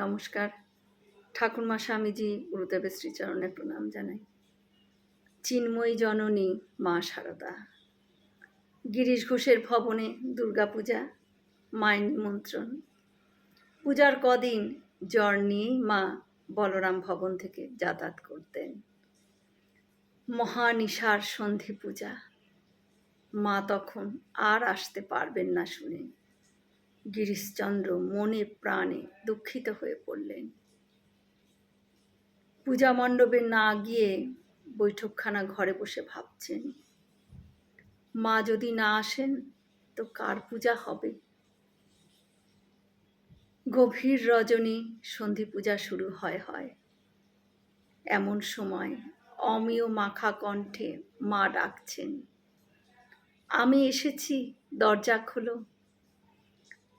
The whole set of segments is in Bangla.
নমস্কার। ঠাকুরমা স্বামীজি গুরুদেবের শ্রীচরণে প্রণাম জানাই। চিন্ময়ী জননী মা সারদা। গিরিশ ঘোষের ভবনে দুর্গাপূজা, মায়ের নিমন্ত্রণ। পূজার কদিন জ্বর নিয়েই মা বলরাম ভবন থেকে যাতায়াত করতেন। মহানিশার সন্ধি পূজা। মা তখন আর আসতে পারবেন না শুনে। গিরিশচন্দ্র মনে প্রাণে দুঃখিত হয়ে পড়লেন। পূজা মণ্ডপে না গিয়ে বৈঠকখানা ঘরে বসে ভাবছেন, মা যদি না আসেন, তো কার পূজা হবে? গভীর রজনী সন্ধি পূজা শুরু হয় হয়। এমন সময় অমিয় মাখা কণ্ঠে মা ডাকছেন, আমি এসেছি, দরজা খোলো।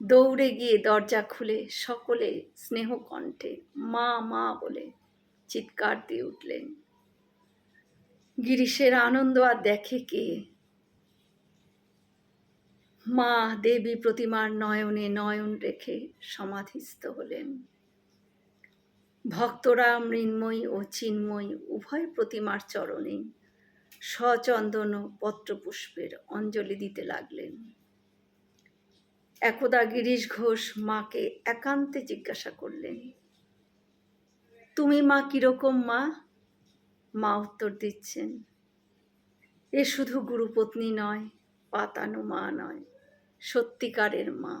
দৌড়ে গিয়ে দরজা খুলে সকলে স্নেহ কণ্ঠে মা মা বলে চিৎকার দিয়ে উঠলেন। গিরিশের আনন্দ আর দেখে কে? মা দেবী প্রতিমার নয়নে নয়ন রেখে সমাধিস্থ হলেন। ভক্তরা মৃন্ময়ী ও চিন্ময়ী উভয় প্রতিমার চরণে সচন্দন পত্রপুষ্পের অঞ্জলি দিতে লাগলেন। একদা গিরিশ ঘোষ মাকে একান্তে জিজ্ঞাসা করলেন, তুমি মা কীরকম মা? মা উত্তর দিচ্ছেন, এ শুধু গুরুপত্নী নয়, পাতানো মা নয়, সত্যিকারের মা।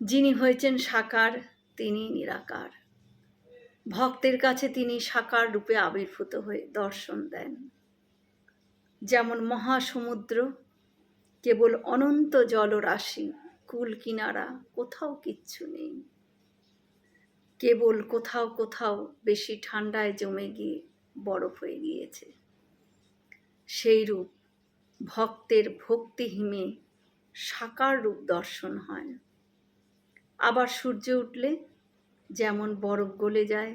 যিনি হয়েছেন সাকার, তিনি নিরাকার। ভক্তের কাছে তিনি সাকার রূপে আবির্ভূত হয়ে দর্শন দেন। যেমন মহাসমুদ্র কেবল অনন্ত জলরাশি, কুল কিনারা, কোথাও কিচ্ছু নেই। কেবল কোথাও কোথাও বেশি ঠান্ডায় জমে গিয়ে বরফ হয়ে গিয়েছে। সেই রূপ ভক্তের ভক্তিহীমে সাকার রূপ দর্শন হয়। আবার সূর্য উঠলে যেমন বরফ গলে যায়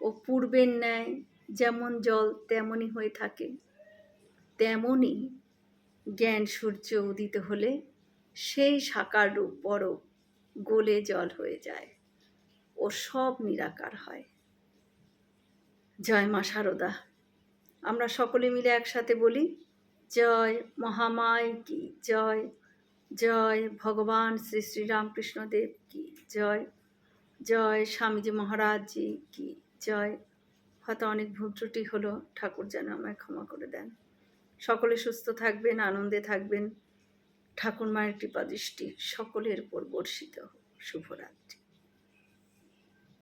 ও পূর্বের ন্যায় যেমন জল তেমনই হয়ে থাকে, তেমনই জ্ঞান সূর্য উদিত হলে সেই সাকার রূপ বড় গোলে জল হয়ে যায় ও সব নিরাকার হয়। জয় মা শারদা আমরা সকলে মিলে একসাথে বলি, জয় মহামায় কি, জয় জয় ভগবান শ্রী শ্রী রামকৃষ্ণদেব কি, জয় জয় স্বামীজি মহারাজজি কি, জয়। হয়তো অনেক ভুল ত্রুটি হলো, ঠাকুর যেন আমায় ক্ষমা করে দেন। সকলে সুস্থ থাকবেন আনন্দে থাকবেন। ঠাকুর মায়ের কৃপা দৃষ্টি সকলের উপর বর্ষিত হোক। শুভরাত্রি।